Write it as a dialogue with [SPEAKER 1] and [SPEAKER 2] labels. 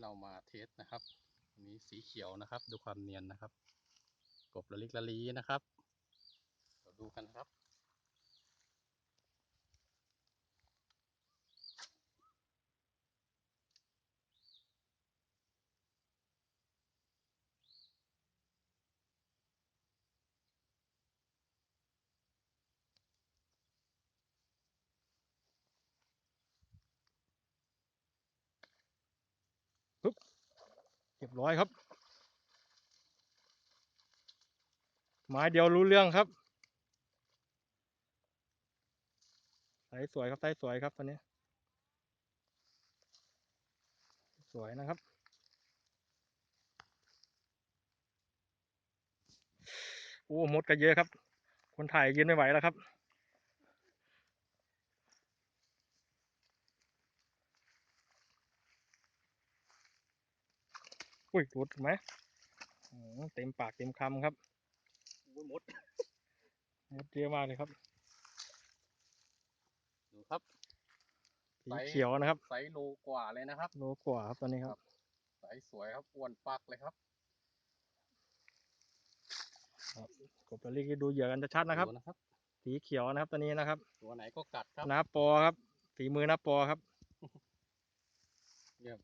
[SPEAKER 1] เรามาเทสนะครับ อันนี้สีเขียวนะครับ ดูความเนียนนะครับ กบละลิกละลีนะครับ เราดูกันครับ
[SPEAKER 2] เรียบร้อยครับไม้เดียวรู้เรื่องครับไส์สวยครับไส์สวยครับตัวนี้ สวยนะครับ โอ้มดก็เยอะครับ คนถ่ายยืนไม่ไหวแล้วครับ อุ้ยหลุดไหมอืมเต็มปากเต็มคำครับ
[SPEAKER 1] โอ้ยมด
[SPEAKER 2] มดเยอะมากเลยครับ
[SPEAKER 1] ดูครับ
[SPEAKER 2] สี
[SPEAKER 1] ไซส์
[SPEAKER 2] เขียวนะครับ
[SPEAKER 1] ไซส์โลกว่าเลยนะครับ
[SPEAKER 2] โลกว่าครับตอนนี้ครับ
[SPEAKER 1] ไซส์สวยครับอ้วนปักเลยครับ
[SPEAKER 2] กบตะลิกดูเหยื่อกันชัดๆนะครับ
[SPEAKER 1] ดูนะครับ
[SPEAKER 2] สีเขียวนะครับตัวนี้นะครับ
[SPEAKER 1] ตัวไหนก็กัดครับ
[SPEAKER 2] นาปอครับ ฝีมือนาปอครับ
[SPEAKER 1] เนี่ย